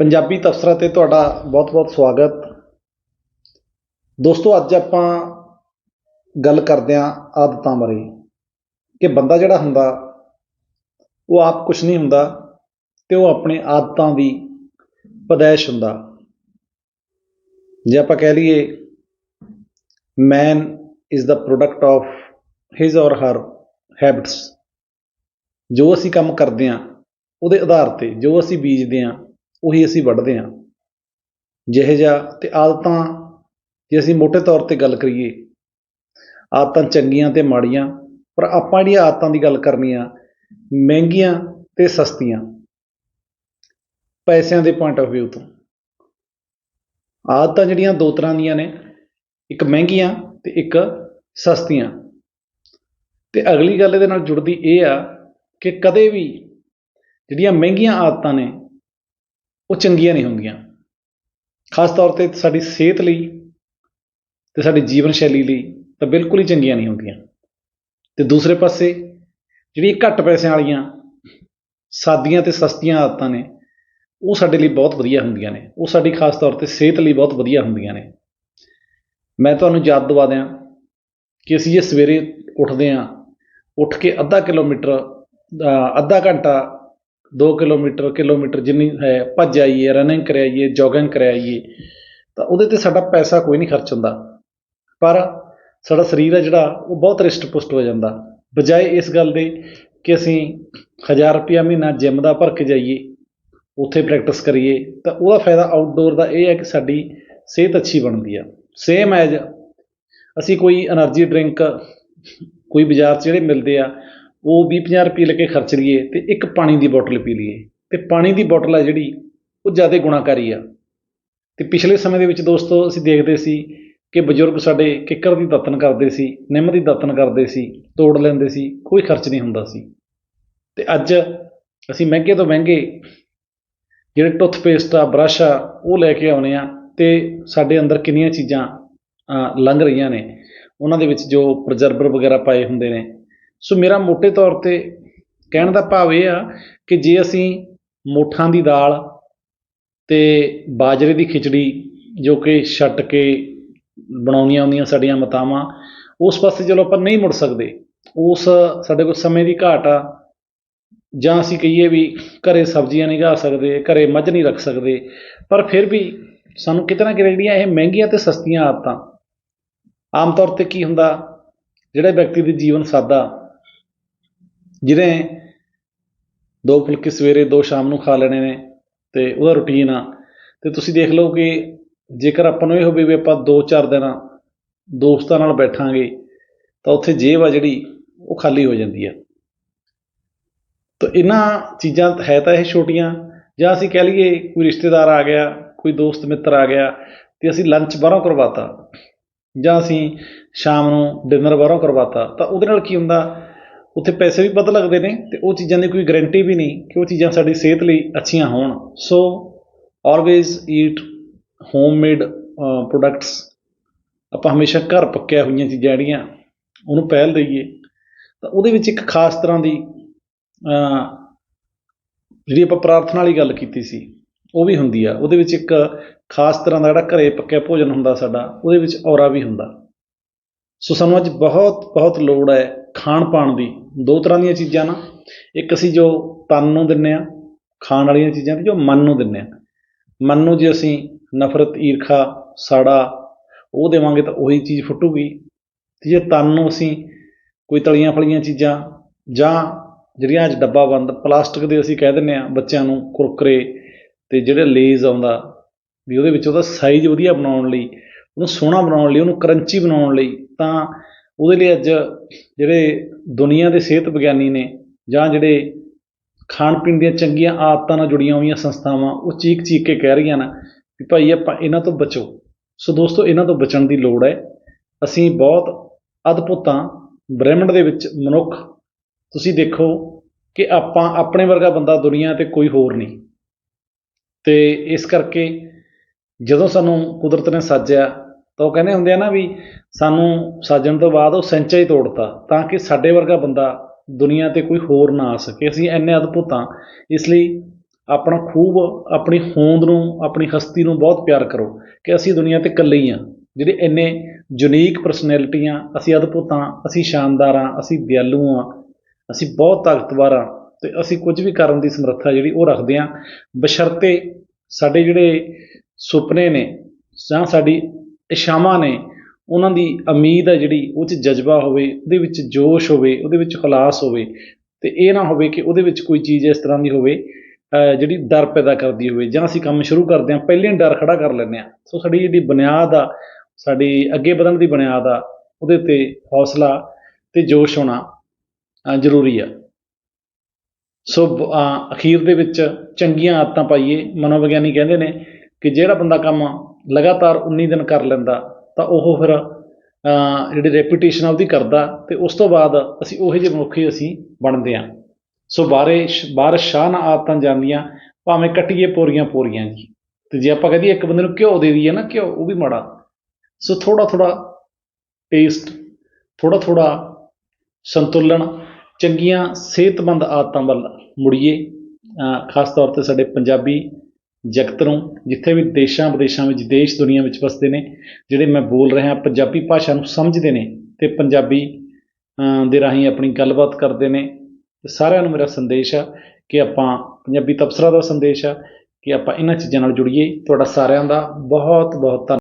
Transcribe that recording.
ਪੰਜਾਬੀ ਤਬਸਰਾ ਤੇ ਤੁਹਾਡਾ ਬਹੁਤ-ਬਹੁਤ ਸਵਾਗਤ। ਦੋਸਤੋ, ਅੱਜ ਆਪਾਂ ਗੱਲ ਕਰਦੇ ਹਾਂ ਆਦਤਾਂ ਬਾਰੇ ਕਿ ਬੰਦਾ ਜਿਹੜਾ ਹੁੰਦਾ, ਉਹ ਆਪ ਕੁਝ ਨਹੀਂ ਹੁੰਦਾ ਤੇ ਉਹ ਆਪਣੇ ਆਦਤਾਂ ਦੀ ਪਦੈਸ਼ ਹੁੰਦਾ। ਜੇ ਆਪਾਂ ਕਹਿ ਲਈਏ man is the product of his or her habits ਜੋ ਅਸੀਂ ਕੰਮ ਕਰਦੇ ਹਾਂ, ਉਹਦੇ ਆਧਾਰ ਤੇ ਜੋ ਅਸੀਂ ਬੀਜਦੇ ਹਾਂ ਉਹੀ ਅਸੀਂ ਵੱਢਦੇ ਹਾਂ। ਜਿਹੇ ਜਿਹਾ ਤੇ ਆਦਤਾਂ, ਜੇ ਅਸੀਂ ਮੋٹے ਤੌਰ ਤੇ ਗੱਲ ਕਰੀਏ, ਆਦਤਾਂ ਚੰਗੀਆਂ ਤੇ ਮਾੜੀਆਂ, ਪਰ ਆਪਾਂ ਜਿਹੜੀਆਂ ਆਦਤਾਂ ਦੀ ਗੱਲ ਕਰਨੀ ਆ, ਮਹਿੰਗੀਆਂ ਤੇ ਸਸਤੀਆਂ, ਪੈਸਿਆਂ ਦੇ ਪੁਆਇੰਟ ਆਫ View ਤੋਂ। ਆਦਤਾਂ ਜਿਹੜੀਆਂ ਦੋ ਤਰ੍ਹਾਂ ਦੀਆਂ ਨੇ, ਇੱਕ ਮਹਿੰਗੀਆਂ ਤੇ ਇੱਕ ਸਸਤੀਆਂ। ਤੇ ਅਗਲੀ ਗੱਲ ਇਹਦੇ ਨਾਲ ਜੁੜਦੀ ਇਹ ਆ ਕਿ ਕਦੇ ਵੀ ਜਿਹੜੀਆਂ ਮਹਿੰਗੀਆਂ ਆਦਤਾਂ ਨੇ ਉਹ ਚੰਗੀਆਂ ਨਹੀਂ ਹੁੰਦੀਆਂ। ਖਾਸ ਤੌਰ ਤੇ ਸਾਡੀ ਸਿਹਤ ਲਈ ਤੇ ਸਾਡੀ ਜੀਵਨ ਸ਼ੈਲੀ ਲਈ ਤਾਂ ਬਿਲਕੁਲ ਹੀ ਚੰਗੀਆਂ ਨਹੀਂ ਹੁੰਦੀਆਂ। ਤੇ ਦੂਸਰੇ ਪਾਸੇ ਜਿਹੜੀ ਘੱਟ ਪੈਸਿਆਂ ਵਾਲੀਆਂ, ਸਾਦੀਆਂ ਤੇ ਸਸਤੀਆਂ ਆਦਤਾਂ ਨੇ, ਉਹ ਸਾਡੇ ਲਈ ਬਹੁਤ ਵਧੀਆ ਹੁੰਦੀਆਂ ਨੇ। ਉਹ ਸਾਡੀ ਖਾਸ ਤੌਰ ਤੇ ਸਿਹਤ ਲਈ ਬਹੁਤ ਵਧੀਆ ਹੁੰਦੀਆਂ ਨੇ। ਮੈਂ ਤੁਹਾਨੂੰ ਯਾਦ ਦਵਾ ਦਿਆਂ ਕਿ ਅਸੀਂ ਜੇ ਸਵੇਰੇ ਉੱਠਦੇ ਹਾਂ, ਉੱਠ ਕੇ ਅੱਧਾ ਕਿਲੋਮੀਟਰ ਅੱਧਾ ਘੰਟਾ 2 ਕਿਲੋਮੀਟਰ ਕਿਲੋਮੀਟਰ ਜਿੰਨੀ ਹੈ, ਭੱਜ ਆਈਏ ਰਨਿੰਗ ਕਰਾਈਏ ਜੋਗਿੰਗ ਕਰਾਈਏ ਤਾਂ ਉਹਦੇ ਤੇ ਸਾਡਾ ਪੈਸਾ ਕੋਈ ਨਹੀਂ ਖਰਚ ਹੁੰਦਾ। ਪਰ ਸਾਡਾ ਸਰੀਰ ਹੈ ਜਿਹੜਾ, ਉਹ ਬਹੁਤ ਰਿਸ਼ਟ ਪੁਸ਼ਟ ਹੋ ਜਾਂਦਾ। ਬਜਾਏ ਇਸ ਗੱਲ ਦੇ ਕਿ ਅਸੀਂ 1000 ਰੁਪਿਆ ਮਹੀਨਾ ਜਿੰਮ ਦਾ ਭਰ ਕੇ ਜਾਈਏ, ਉੱਥੇ ਪ੍ਰੈਕਟਿਸ ਕਰੀਏ, ਤਾਂ ਉਹਦਾ ਫਾਇਦਾ ਆਊਟਡੋਰ ਦਾ ਇਹ ਹੈ ਕਿ ਸਾਡੀ ਸਿਹਤ ਅੱਛੀ ਬਣਦੀ ਆ। ਸੇਮ ਐਜ ਅਸੀਂ ਕੋਈ એનર્ਜੀ ਡਰਿੰਕ ਕੋਈ ਬਾਜ਼ਾਰ 'ਚ ਜਿਹੜੇ ਮਿਲਦੇ ਆ ਉਹ 20 50 ਰੁਪਏ ਲੈ ਕੇ ਖਰਚ ਲਈਏ ਤੇ ਇੱਕ ਪਾਣੀ ਦੀ ਬੋਟਲ ਪੀ ਲਈਏ। ਤੇ ਪਾਣੀ ਦੀ ਬੋਟਲ ਆ ਜਿਹੜੀ, ਉਹ ਜ਼ਿਆਦਾ ਗੁਣਾਕਾਰੀ ਆ। ਤੇ ਪਿਛਲੇ ਸਮੇਂ ਦੇ ਵਿੱਚ ਦੋਸਤੋ, ਅਸੀਂ ਦੇਖਦੇ ਸੀ ਕਿ ਬਜ਼ੁਰਗ ਸਾਡੇ ਕਿੱਕਰ ਦੀ ਦਾਤਨ ਕਰਦੇ ਸੀ, ਨਿੰਮ ਦੀ ਦਾਤਨ ਕਰਦੇ ਸੀ, ਤੋੜ ਲੈਂਦੇ ਸੀ, ਕੋਈ ਖਰਚ ਨਹੀਂ ਹੁੰਦਾ ਸੀ। ਤੇ ਅੱਜ ਅਸੀਂ ਮਹਿੰਗੇ ਤੋਂ ਮਹਿੰਗੇ ਜਿਹੜੇ ਟੁੱਥਪੇਸਟ ਆ, ਬਰਸ਼ ਆ, ਉਹ ਲੈ ਕੇ ਆਉਨੇ ਆ ਤੇ ਸਾਡੇ ਅੰਦਰ ਕਿੰਨੀਆਂ ਚੀਜ਼ਾਂ ਲੰਘ ਰਹੀਆਂ ਨੇ। ਉਹਨਾਂ ਦੇ ਵਿੱਚ ਜੋ ਪ੍ਰਜਰਬਰ ਵਗੈਰਾ ਪਾਏ ਹੁੰਦੇ ਨੇ ਸੋ ਮੇਰਾ ਮੋٹے ਤੌਰ ਤੇ ਕਹਿਣ ਦਾ ਭਾਵ ਇਹ ਆ ਕਿ ਜੇ ਅਸੀਂ ਮੋਠਾਂ ਦੀ ਦਾਲ ਤੇ ਬਾਜਰੇ ਦੀ ਖਿਚੜੀ ਜੋ ਕਿ ਛੱਟ ਕੇ ਬਣਾਉਣੀਆਂ ਹੁੰਦੀਆਂ ਸਾਡੀਆਂ ਮਾਤਾਵਾਂ, ਉਸ ਪਾਸੇ ਚਲੋ ਆਪਾਂ ਨਹੀਂ ਮੁੜ ਸਕਦੇ। ਉਸ ਸਾਡੇ ਕੋਲ ਸਮੇਂ ਦੀ ਘਾਟ ਆ। ਜਾਂ ਅਸੀਂ ਕਹੀਏ ਵੀ ਘਰੇ ਸਬਜ਼ੀਆਂ ਨਹੀਂ ਗਾ ਸਕਦੇ, ਘਰੇ ਮੱਝ ਨਹੀਂ ਰੱਖ ਸਕਦੇ। ਪਰ ਫਿਰ ਵੀ ਸਾਨੂੰ ਕਿਤੇ ਨਾ ਕਿਤੇ ਜਿਹੜੀਆਂ ਇਹ ਮਹਿੰਗੀਆਂ ਤੇ ਸਸਤੀਆਂ ਆਦਤਾਂ, ਆਮ ਤੌਰ ਤੇ ਕੀ ਹੁੰਦਾ, ਜਿਹੜੇ ਵਿਅਕਤੀ ਦੇ ਜੀਵਨ ਸਾਦਾ ਜਿਹਨੇ ਦੋ ਫੁਲਕੇ ਸਵੇਰੇ, ਦੋ ਸ਼ਾਮ ਨੂੰ ਖਾ ਲੈਣੇ ਨੇ ਤੇ ਉਹਦਾ ਰੁਟੀਨ ਆ। ਤੇ ਤੁਸੀਂ ਦੇਖ ਲਓ ਕਿ ਜੇਕਰ ਆਪਾਂ ਨੂੰ ਇਹ ਹੋਵੇ ਵੀ ਆਪਾਂ 2-4 ਦਿਨ ਦੋਸਤਾਂ ਨਾਲ ਬੈਠਾਂਗੇ, ਤਾਂ ਉੱਥੇ ਜੇਬ ਆ ਜਿਹੜੀ, ਉਹ ਖਾਲੀ ਹੋ ਜਾਂਦੀ ਆ। ਤਾਂ ਇਹਨਾਂ ਚੀਜ਼ਾਂ ਹੈ ਤਾਂ ਇਹ ਛੋਟੀਆਂ, ਜਾਂ ਅਸੀਂ ਕਹਿ ਲਈਏ ਕੋਈ ਰਿਸ਼ਤੇਦਾਰ ਆ ਗਿਆ, ਕੋਈ ਦੋਸਤ ਮਿੱਤਰ ਆ ਗਿਆ, ਤੇ ਅਸੀਂ ਲੰਚ ਬਾਹਰੋਂ ਕਰਵਾਤਾ, ਜਾਂ ਅਸੀਂ ਸ਼ਾਮ ਨੂੰ ਡਿਨਰ ਬਾਹਰੋਂ ਕਰਵਾਤਾ, ਤਾਂ ਉਹਦੇ ਨਾਲ ਕੀ ਹੁੰਦਾ? ਉੱਥੇ ਪੈਸੇ ਵੀ ਵੱਧ ਲੱਗਦੇ ਨੇ ਅਤੇ ਉਹ ਚੀਜ਼ਾਂ ਦੀ ਕੋਈ ਗਰੰਟੀ ਵੀ ਨਹੀਂ ਕਿ ਉਹ ਚੀਜ਼ਾਂ ਸਾਡੀ ਸਿਹਤ ਲਈ ਅੱਛੀਆਂ ਹੋਣ। So always eat homemade products ਆਪਾਂ ਹਮੇਸ਼ਾ ਘਰ ਪੱਕਿਆ ਹੋਈਆਂ ਚੀਜ਼ਾਂ ਜਿਹੜੀਆਂ, ਉਹਨੂੰ ਪਹਿਲ ਦਈਏ। ਤਾਂ ਉਹਦੇ ਵਿੱਚ ਇੱਕ ਖਾਸ ਤਰ੍ਹਾਂ ਦੀ ਜਿਹੜੀ ਆਪਾਂ ਪ੍ਰਾਰਥਨਾ ਵਾਲੀ ਗੱਲ ਕੀਤੀ ਸੀ, ਉਹ ਵੀ ਹੁੰਦੀ ਆ। ਉਹਦੇ ਵਿੱਚ ਇੱਕ ਖਾਸ ਤਰ੍ਹਾਂ ਦਾ ਜਿਹੜਾ ਘਰੇ ਪੱਕਿਆ ਭੋਜਨ ਹੁੰਦਾ ਸਾਡਾ, ਉਹਦੇ ਵਿੱਚ ਔਰਾ ਵੀ ਹੁੰਦਾ। ਸੋ ਸਾਨੂੰ ਅੱਜ ਬਹੁਤ ਬਹੁਤ ਲੋੜ ਹੈ ਖਾਣ ਪਾਣ ਦੀ ਦੋ ਤਰ੍ਹਾਂ ਦੀਆਂ ਚੀਜ਼ਾਂ ਨਾ। ਇੱਕ ਅਸੀਂ ਜੋ ਤਨ ਨੂੰ ਦਿੰਨੇ ਆ ਖਾਣ ਵਾਲੀਆਂ ਚੀਜ਼ਾਂ ਤੇ ਜੋ ਮਨ ਨੂੰ ਦਿੰਨੇ ਆ ਮਨ ਨੂੰ ਜੇ ਅਸੀਂ ਨਫ਼ਰਤ, ਈਰਖਾ, ਸਾੜਾ ਉਹ ਦੇਵਾਂਗੇ ਤਾਂ ਉਹੀ ਚੀਜ਼ ਫੁੱਟੂਗੀ। ਤੇ ਜੇ ਤਨ ਨੂੰ ਅਸੀਂ ਕੋਈ ਤਲੀਆਂ ਫਲੀਆਂ ਚੀਜ਼ਾਂ ਜਾਂ ਜਿਹੜੀਆਂ ਅੱਜ ਡੱਬਾ ਬੰਦ, ਪਲਾਸਟਿਕ ਦੇ ਅਸੀਂ ਕਹਿ ਦਿੰਨੇ ਆ ਬੱਚਿਆਂ ਨੂੰ ਕੁਰਕਰੇ ਤੇ ਜਿਹੜੇ ਲੇਜ਼ ਆਉਂਦਾ ਵੀ ਉਹਦੇ ਵਿੱਚ ਉਹਦਾ ਸਾਈਜ਼ ਵਧੀਆ ਬਣਾਉਣ ਲਈ, ਉਹਨੂੰ ਸੋਹਣਾ ਬਣਾਉਣ ਲਈ, ਉਹਨੂੰ ਕਰੰਚੀ ਬਣਾਉਣ ਲਈ ਤਾਂ ਉਹਦੇ ਲਈ ਅੱਜ ਜਿਹੜੇ ਦੁਨੀਆ ਦੇ ਸਿਹਤ ਵਿਗਿਆਨੀ ਨੇ ਜਾਂ ਜਿਹੜੇ ਖਾਣ ਪੀਣ ਦੀਆਂ ਚੰਗੀਆਂ ਆਦਤਾਂ ਨਾਲ ਜੁੜੀਆਂ ਹੋਈਆਂ ਸੰਸਥਾਵਾਂ, ਉਹ ਚੀਕ ਚੀਕ ਕੇ ਕਹਿ ਰਹੀਆਂ ਨਾ ਵੀ ਭਾਈ ਆਪਾਂ ਇਹਨਾਂ ਤੋਂ ਬਚੋ। ਸੋ ਦੋਸਤੋ, ਇਹਨਾਂ ਤੋਂ ਬਚਣ ਦੀ ਲੋੜ ਹੈ। ਅਸੀਂ ਬਹੁਤ ਅਦਭੁਤਾਂ ਬ੍ਰਹਿਮੰਡ ਦੇ ਵਿੱਚ ਮਨੁੱਖ, ਤੁਸੀਂ ਦੇਖੋ ਕਿ ਆਪਾਂ ਆਪਣੇ ਵਰਗਾ ਬੰਦਾ ਦੁਨੀਆ ਤੇ ਕੋਈ ਹੋਰ ਨਹੀਂ। ਤੇ ਇਸ ਕਰਕੇ ਜਦੋਂ ਸਾਨੂੰ ਕੁਦਰਤ ਨੇ ਸਾਜਿਆ ਤਾਂ ਉਹ ਕਹਿੰਦੇ ਹੁੰਦੇ ਆ ਨਾ ਵੀ ਸਾਨੂੰ ਸਾਜਣ ਤੋਂ ਬਾਅਦ ਉਹ ਸੈਂਚਾ ਹੀ ਤੋੜਤਾ ਤਾਂ ਕਿ ਸਾਡੇ ਵਰਗਾ ਬੰਦਾ ਦੁਨੀਆ ਤੇ ਕੋਈ ਹੋਰ ਨਾ ਆ ਸਕੇ। ਅਸੀਂ ਇੰਨੇ ਅਦਭੁਤ ਹਾਂ। ਇਸ ਲਈ ਆਪਣਾ ਖੂਬ, ਆਪਣੀ ਹੋਂਦ ਨੂੰ, ਆਪਣੀ ਹਸਤੀ ਨੂੰ ਬਹੁਤ ਪਿਆਰ ਕਰੋ ਕਿ ਅਸੀਂ ਦੁਨੀਆ ਤੇ ਇਕੱਲੇ ਹੀ ਹਾਂ। ਜਿਹੜੇ ਇੰਨੇ ਯੂਨੀਕ ਪਰਸਨੈਲਿਟੀਆਂ ਅਸੀਂ ਅਦਭੁਤ ਹਾਂ, ਅਸੀਂ ਸ਼ਾਨਦਾਰ ਹਾਂ, ਅਸੀਂ ਦਿਆਲੂ ਹਾਂ, ਅਸੀਂ ਬਹੁਤ ਤਾਕਤਵਰ ਹਾਂ ਤੇ ਅਸੀਂ ਕੁਝ ਵੀ ਕਰਨ ਦੀ ਸਮਰੱਥਾ ਜਿਹੜੀ ਉਹ ਰੱਖਦੇ ਹਾਂ। ਬਸ਼ਰਤੇ ਸਾਡੇ ਜਿਹੜੇ ਸੁਪਨੇ ਨੇ ਜਾਂ ਸਾਡੀ ਇਛਾਵਾਂ ਨੇ ਉਹਨਾਂ ਦੀ ਉਮੀਦ ਆ ਜਿਹੜੀ ਉਹ 'ਚ ਜਜ਼ਬਾ ਹੋਵੇ, ਉਹਦੇ ਵਿੱਚ ਜੋਸ਼ ਹੋਵੇ, ਉਹਦੇ ਵਿੱਚ ਖਲਾਸ ਹੋਵੇ ਤੇ ਇਹ ਨਾ ਹੋਵੇ ਕਿ ਉਹਦੇ ਵਿੱਚ ਕੋਈ ਚੀਜ਼ ਇਸ ਤਰ੍ਹਾਂ ਦੀ ਹੋਵੇ ਜਿਹੜੀ ਡਰ ਪੈਦਾ ਕਰਦੀ ਹੋਵੇ ਜਾਂ ਅਸੀਂ ਕੰਮ ਸ਼ੁਰੂ ਕਰਦੇ ਹਾਂ, ਪਹਿਲਾਂ ਹੀ ਡਰ ਖੜਾ ਕਰ ਲੈਂਦੇ ਹਾਂ। ਸੋ ਸਾਡੀ ਜਿਹੜੀ ਬੁਨਿਆਦ ਆ, ਸਾਡੀ ਅੱਗੇ ਵਧਣ ਦੀ ਬੁਨਿਆਦ ਆ, ਉਹਦੇ ਤੇ ਹੌਸਲਾ ਤੇ ਜੋਸ਼ ਹੋਣਾ ਜ਼ਰੂਰੀ ਆ। ਸੋ ਅਖੀਰ ਦੇ ਵਿੱਚ ਚੰਗੀਆਂ ਆਦਤਾਂ ਪਾਈਏ, ਮਨੋਵਿਗਿਆਨੀ ਕਹਿੰਦੇ ਨੇ ਕਿ ਜਿਹੜਾ ਬੰਦਾ ਕੰਮ ਲਗਾਤਾਰ 19 ਦਿਨ ਕਰ ਲੈਂਦਾ ਤਾਂ ਉਹ ਫਿਰ ਜਿਹੜੀ ਰੈਪੂਟੇਸ਼ਨ ਆ ਉਹਦੀ ਕਰਦਾ ਤੇ ਉਸ ਤੋਂ ਬਾਅਦ ਅਸੀਂ ਉਹੋ ਜਿਹੇ ਮਨੁੱਖ ਹੀ ਅਸੀਂ ਬਣਦੇ ਹਾਂ। ਸੋ ਬਾਰਿਸ਼ ਬਾਰਿਸ਼ ਸ਼ਾਹ ਨਾ ਆਦਤਾਂ ਜਾਂਦੀਆਂ, ਭਾਵੇਂ ਕੱਟੀਏ ਪੋਰੀਆਂ ਪੋਰੀਆਂ ਜੀ। ਤੇ ਜੇ ਆਪਾਂ ਕਹਦੀਏ ਇੱਕ ਬੰਦੇ ਨੂੰ ਘਿਓ ਦੇ ਦਈਏ ਨਾ, ਘਿਓ ਉਹ ਵੀ ਮਾੜਾ। ਸੋ ਥੋੜਾ ਥੋੜਾ ਟੇਸਟ ਥੋੜਾ ਥੋੜਾ ਸੰਤੁਲਨ, ਚੰਗੀਆਂ ਸਿਹਤਮੰਦ ਆਦਤਾਂ ਵੱਲ ਮੁੜੀਏ। ਖਾਸ ਤੌਰ ਤੇ ਸਾਡੇ ਪੰਜਾਬੀ ਜਗਤ ਨੂੰ ਜਿੱਥੇ ਵੀ ਦੇਸ਼ਾਂ ਵਿਦੇਸ਼ਾਂ ਵਿੱਚ, ਦੇਸ਼ ਦੁਨੀਆ ਵਿੱਚ ਵਸਦੇ ਨੇ, ਜਿਹੜੇ ਮੈਂ ਬੋਲ ਰਿਹਾ ਪੰਜਾਬੀ ਭਾਸ਼ਾ ਨੂੰ ਸਮਝਦੇ ਨੇ ਤੇ ਪੰਜਾਬੀ ਦੇ ਰਾਹੀਂ ਆਪਣੀ ਗੱਲਬਾਤ ਕਰਦੇ ਨੇ। ਤੇ ਸਾਰਿਆਂ ਨੂੰ ਮੇਰਾ ਸੰਦੇਸ਼ ਆ ਕਿ ਆਪਾਂ ਪੰਜਾਬੀ ਤਬਸਰਾ ਦਾ ਸੰਦੇਸ਼ ਆ ਕਿ ਆਪਾਂ ਇਹਨਾਂ ਚੀਜ਼ਾਂ ਨਾਲ ਜੁੜੀਏ। ਤੁਹਾਡਾ ਸਾਰਿਆਂ ਦਾ ਬਹੁਤ ਬਹੁਤ ਧੰਨਵਾਦ।